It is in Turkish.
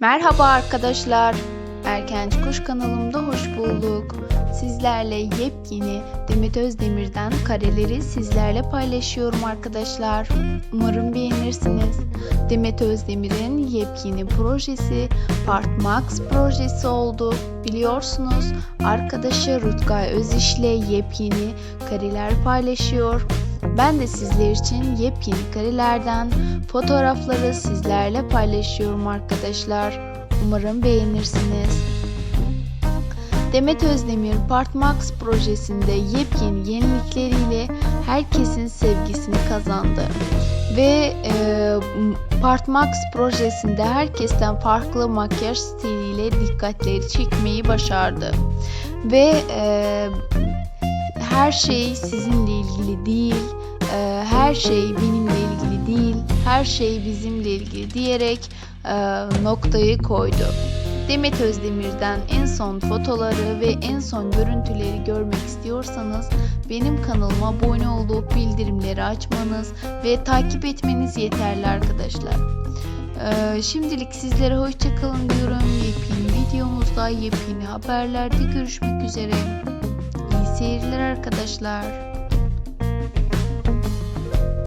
Merhaba arkadaşlar. Erkenci Kuş kanalımda hoş bulduk. Sizlerle yepyeni Demet Özdemir'den kareleri sizlerle paylaşıyorum arkadaşlar. Umarım beğenirsiniz. Demet Özdemir'in yepyeni projesi Part Max projesi oldu. Biliyorsunuz arkadaşı Rutkay Öziş'le yepyeni kareler paylaşıyor. Ben de sizler için yepyeni karelerden fotoğrafları sizlerle paylaşıyorum arkadaşlar. Umarım beğenirsiniz. Demet Özdemir Part Max projesinde yepyeni yenilikleriyle herkesin sevgisini kazandı. Ve e, Part Max projesinde herkesten farklı makyaj stiliyle dikkatleri çekmeyi başardı. Ve e, her şey sizinle ilgili değil, e, her şey benimle ilgili değil, her şey bizimle ilgili diyerek e, noktayı koydu. Demet Özdemir'den en son fotoları ve en son görüntüleri görmek istiyorsanız benim kanalıma abone olup bildirimleri açmanız ve takip etmeniz yeterli arkadaşlar. Ee, şimdilik sizlere hoşçakalın diyorum. Yepyeni videomuzda yepyeni haberlerde görüşmek üzere. Arkadaşlar.